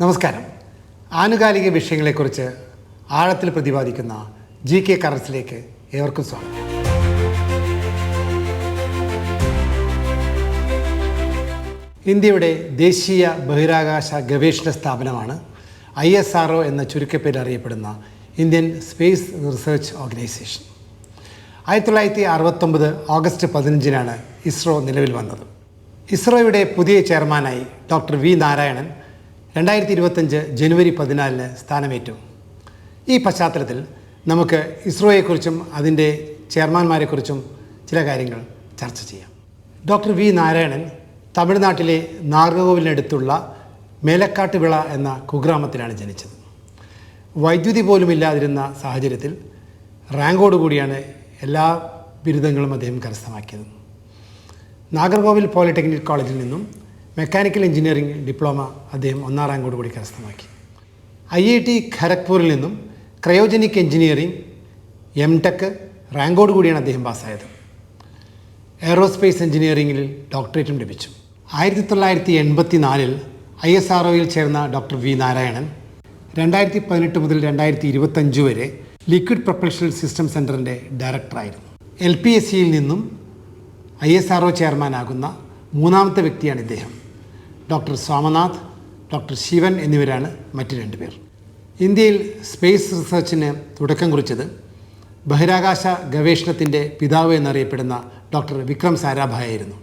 നമസ്കാരം. ആനുകാലിക വിഷയങ്ങളെക്കുറിച്ച് ആഴത്തിൽ പ്രതിപാദിക്കുന്ന ജി കെ കറൻസിലേക്ക് ഏവർക്കും സ്വാഗതം. ഇന്ത്യയുടെ ദേശീയ ബഹിരാകാശ ഗവേഷണ സ്ഥാപനമാണ് ഐ എസ് ആർ എന്ന ചുരുക്കപ്പേരിൽ അറിയപ്പെടുന്ന ഇന്ത്യൻ സ്പേസ് റിസർച്ച് ഓർഗനൈസേഷൻ. ആയിരത്തി തൊള്ളായിരത്തി അറുപത്തൊമ്പത് ഓഗസ്റ്റ് പതിനഞ്ചിനാണ് ഇസ്രോ നിലവിൽ വന്നത്. ഇസ്രോയുടെ പുതിയ ചെയർമാനായി ഡോക്ടർ വി നാരായണൻ രണ്ടായിരത്തി ഇരുപത്തഞ്ച് ജനുവരി പതിനാലിന് സ്ഥാനമേറ്റു. ഈ പശ്ചാത്തലത്തിൽ നമുക്ക് ഇസ്രോയെക്കുറിച്ചും അതിന്റെ ചെയർമാന്മാരെക്കുറിച്ചും ചില കാര്യങ്ങൾ ചർച്ച ചെയ്യാം. ഡോക്ടർ വി നാരായണൻ തമിഴ്നാട്ടിലെ നാഗർകോവിലിനടുത്തുള്ള മേലക്കാട്ടുവിള എന്ന കുഗ്രാമത്തിലാണ് ജനിച്ചത്. വൈദ്യുതി പോലും ഇല്ലാതിരുന്ന സാഹചര്യത്തിൽ റാങ്കോടുകൂടിയാണ് എല്ലാ ബിരുദങ്ങളും അദ്ദേഹം കരസ്ഥമാക്കിയത്. നാഗർകോവിൽ പോളിടെക്നിക് കോളേജിൽ നിന്നും മെക്കാനിക്കൽ എഞ്ചിനീയറിംഗ് ഡിപ്ലോമ അദ്ദേഹം ഒന്നാം റാങ്കോട് കൂടി കരസ്ഥമാക്കി. ഐ ഐ ടി ഖരഗ്പൂരിൽ നിന്നും ക്രയോജനിക് എഞ്ചിനീയറിംഗ് എം ടെക് റാങ്കോട് കൂടിയാണ് അദ്ദേഹം പാസ്സായത് എയറോസ്പേസ് എഞ്ചിനീയറിംഗിൽ ഡോക്ടറേറ്റും ലഭിച്ചു ആയിരത്തി തൊള്ളായിരത്തി എൺപത്തി നാലിൽ ഐ എസ് ആർ ഒയിൽ ചേർന്ന ഡോക്ടർ വി നാരായണൻ രണ്ടായിരത്തി പതിനെട്ട് മുതൽ രണ്ടായിരത്തി ഇരുപത്തഞ്ച് വരെ ലിക്വിഡ് പ്രൊപ്പൽഷൻ സിസ്റ്റം സെന്ററിന്റെ ഡയറക്ടറായിരുന്നു എൽ പി എസ് സിയിൽ നിന്നും ഐ എസ് ആർ ഒ ചെയർമാനാകുന്ന മൂന്നാമത്തെ വ്യക്തിയാണ് ഇദ്ദേഹം. ഡോക്ടർ സോമനാഥ് ഡോക്ടർ ശിവൻ എന്നിവരാണ് മറ്റു രണ്ടുപേർ ഇന്ത്യയിൽ സ്പേസ് റിസർച്ചിന് തുടക്കം കുറിച്ചത് ബഹിരാകാശ ഗവേഷണത്തിന്റെ പിതാവ് എന്നറിയപ്പെടുന്ന ഡോക്ടർ വിക്രം സാരാഭായായിരുന്നു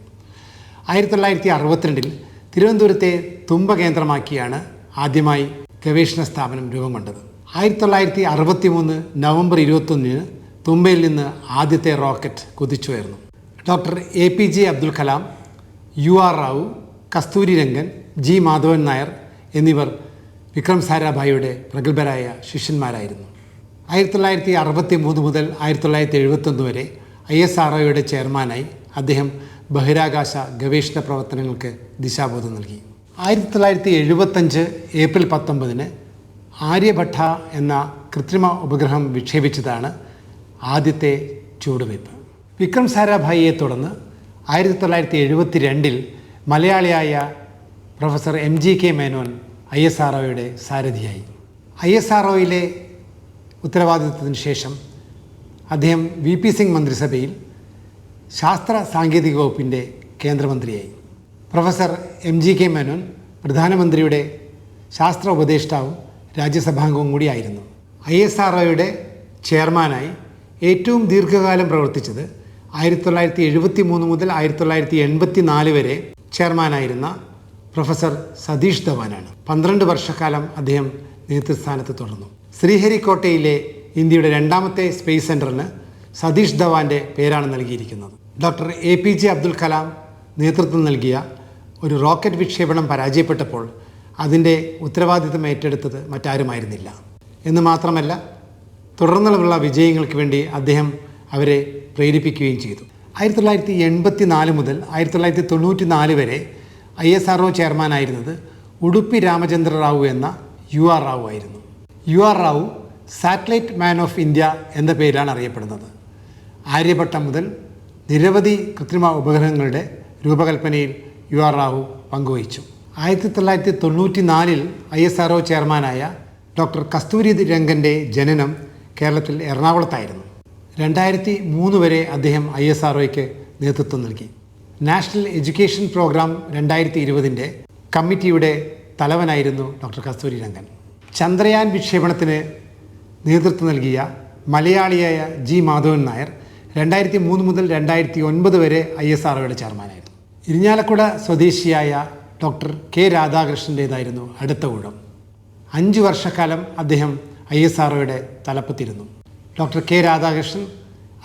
ആയിരത്തി തൊള്ളായിരത്തി അറുപത്തിരണ്ടിൽ തിരുവനന്തപുരത്തെ തുമ്പ കേന്ദ്രമാക്കിയാണ് ആദ്യമായി ഗവേഷണ സ്ഥാപനം രൂപം കൊണ്ടത്. ആയിരത്തി തൊള്ളായിരത്തി അറുപത്തി മൂന്ന് നവംബർ ഇരുപത്തൊന്നിന് തുമ്പയിൽ നിന്ന് ആദ്യത്തെ rocket കുതിച്ചുയർന്നു. Doctor A P J Abdul Kalam U R Rao Kasturi Rangan G Madhavan Nair എന്നിവർ വിക്രം സാരാഭായിയുടെ പ്രഗത്ഭരായ ശിഷ്യന്മാരായിരുന്നു. ആയിരത്തി തൊള്ളായിരത്തി അറുപത്തി മൂന്ന് മുതൽ ആയിരത്തി തൊള്ളായിരത്തി എഴുപത്തൊന്ന് വരെ ഐ എസ് ആർ ഒയുടെ ചെയർമാനായി അദ്ദേഹം ബഹിരാകാശ ഗവേഷണ പ്രവർത്തനങ്ങൾക്ക് ദിശാബോധം നൽകി. ആയിരത്തി തൊള്ളായിരത്തി എഴുപത്തഞ്ച് ഏപ്രിൽ പത്തൊമ്പതിന് ആര്യഭട്ട എന്ന കൃത്രിമ ഉപഗ്രഹം വിക്ഷേപിച്ചതാണ് ആദ്യത്തെ ചുവടുവയ്പ്. വിക്രം സാരാഭായിയെ തുടർന്ന് ആയിരത്തി തൊള്ളായിരത്തി എഴുപത്തി രണ്ടിൽ മലയാളിയായ professor M G K Menon I S R സാരഥിയായി. I S R ഒയിലെ ഉത്തരവാദിത്വത്തിന് ശേഷം അദ്ദേഹം വി പി സിംഗ് മന്ത്രിസഭയിൽ ശാസ്ത്ര സാങ്കേതിക വകുപ്പിന്റെ കേന്ദ്രമന്ത്രിയായി. Professor M G K Menon പ്രധാനമന്ത്രിയുടെ ശാസ്ത്ര ഉപദേഷ്ടാവും രാജ്യസഭാംഗവും കൂടിയായിരുന്നു. ഐ എസ് ആർ ഒയുടെ ചെയർമാനായി ഏറ്റവും ദീർഘകാലം പ്രവർത്തിച്ചത് ആയിരത്തി തൊള്ളായിരത്തി എഴുപത്തി മൂന്ന് മുതൽ ആയിരത്തി തൊള്ളായിരത്തി എൺപത്തി നാല് വരെ ചെയർമാനായിരുന്ന പ്രൊഫസർ സതീഷ് ധവാനാണ്. പന്ത്രണ്ട് വർഷക്കാലം അദ്ദേഹം നേതൃസ്ഥാനത്ത് തുടർന്നു. ശ്രീഹരിക്കോട്ടയിലെ ഇന്ത്യയുടെ രണ്ടാമത്തെ സ്പേസ് സെന്ററിന് സതീഷ് ധവാന്റെ പേരാണ് നൽകിയിരിക്കുന്നത്. Doctor A P J Abdul Kalam നേതൃത്വം നൽകിയ ഒരു റോക്കറ്റ് വിക്ഷേപണം പരാജയപ്പെട്ടപ്പോൾ അതിന്റെ ഉത്തരവാദിത്തം ഏറ്റെടുത്തത് മറ്റാരുമായിരുന്നില്ല. എന്ന് മാത്രമല്ല തുടർന്നുള്ള വിജയങ്ങൾക്ക് വേണ്ടി അദ്ദേഹം അവരെ പ്രേരിപ്പിക്കുകയും ചെയ്തു. ആയിരത്തി തൊള്ളായിരത്തി എൺപത്തി നാല് മുതൽ ആയിരത്തി തൊള്ളായിരത്തി തൊണ്ണൂറ്റി നാല് വരെ ഐ എസ് ആർ ഒ ചെയർമാനായിരുന്നത് ഉടുപ്പി രാമചന്ദ്ര റാവു എന്ന യു ആർ റാവു ആയിരുന്നു. U R Rao satellite man of India എന്ന പേരിലാണ് അറിയപ്പെടുന്നത്. ആര്യഭട്ടം മുതൽ നിരവധി കൃത്രിമ ഉപഗ്രഹങ്ങളുടെ രൂപകൽപ്പനയിൽ യു ആർ റാവു പങ്കുവഹിച്ചു. ആയിരത്തി തൊള്ളായിരത്തി തൊണ്ണൂറ്റി നാലിൽ ഐ എസ് ആർ ഒ ചെയർമാനായ ഡോക്ടർ കസ്തൂരി രംഗന്റെ ജനനം കേരളത്തിൽ എറണാകുളത്തായിരുന്നു. രണ്ടായിരത്തി മൂന്ന് വരെ അദ്ദേഹം ഐ എസ് ആർ നേതൃത്വം നൽകി. നാഷണൽ എഡ്യൂക്കേഷൻ പ്രോഗ്രാം രണ്ടായിരത്തി ഇരുപതിന്റെ കമ്മിറ്റിയുടെ തലവനായിരുന്നു ഡോക്ടർ കസ്തൂരി രംഗൻ ചന്ദ്രയാൻ വിക്ഷേപണത്തിന് നേതൃത്വം നൽകിയ മലയാളിയായ ജി മാധവൻ നായർ രണ്ടായിരത്തി മൂന്ന് മുതൽ രണ്ടായിരത്തി ഒൻപത് വരെ ഐ എസ് ആർ ഒയുടെ ചെയർമാനായിരുന്നു. ഇരിഞ്ഞാലക്കുട സ്വദേശിയായ ഡോക്ടർ കെ രാധാകൃഷ്ണന്റേതായിരുന്നു അടുത്ത ഊഴം. അഞ്ച് വർഷക്കാലം അദ്ദേഹം ഐ എസ് ആർ ഒയുടെ തലപ്പത്തിരുന്നു. ഡോക്ടർ കെ രാധാകൃഷ്ണൻ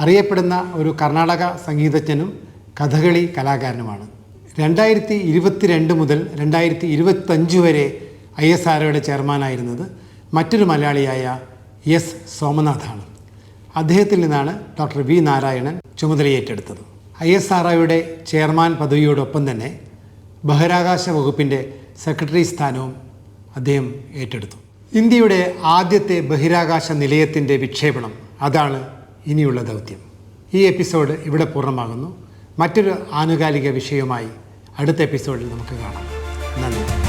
അറിയപ്പെടുന്ന ഒരു കർണാടക സംഗീതജ്ഞനും കഥകളി കലാകാരനുമാണ്. രണ്ടായിരത്തി ഇരുപത്തിരണ്ട് മുതൽ രണ്ടായിരത്തി ഇരുപത്തഞ്ച് വരെ ഐ എസ് ആർ ഒയുടെ ചെയർമാനായിരുന്നത് മറ്റൊരു മലയാളിയായ എസ് സോമനാഥാണ്. അദ്ദേഹത്തിൽ നിന്നാണ് ഡോക്ടർ വി നാരായണൻ ചുമതലയേറ്റെടുത്തത്. ഐ എസ് ആർ ഒയുടെ ചെയർമാൻ പദവിയോടൊപ്പം തന്നെ ബഹിരാകാശ വകുപ്പിന്റെ സെക്രട്ടറി സ്ഥാനവും അദ്ദേഹം ഏറ്റെടുത്തു. ഇന്ത്യയുടെ ആദ്യത്തെ ബഹിരാകാശ നിലയത്തിന്റെ വിക്ഷേപണം. അതാണ് ഇനിയുള്ള ദൗത്യം. ഈ എപ്പിസോഡ് ഇവിടെ പൂർണമാകുന്നു. മറ്റൊരു ആനുകാലിക വിഷയവുമായി അടുത്ത എപ്പിസോഡിൽ നമുക്ക് കാണാം. നന്ദി.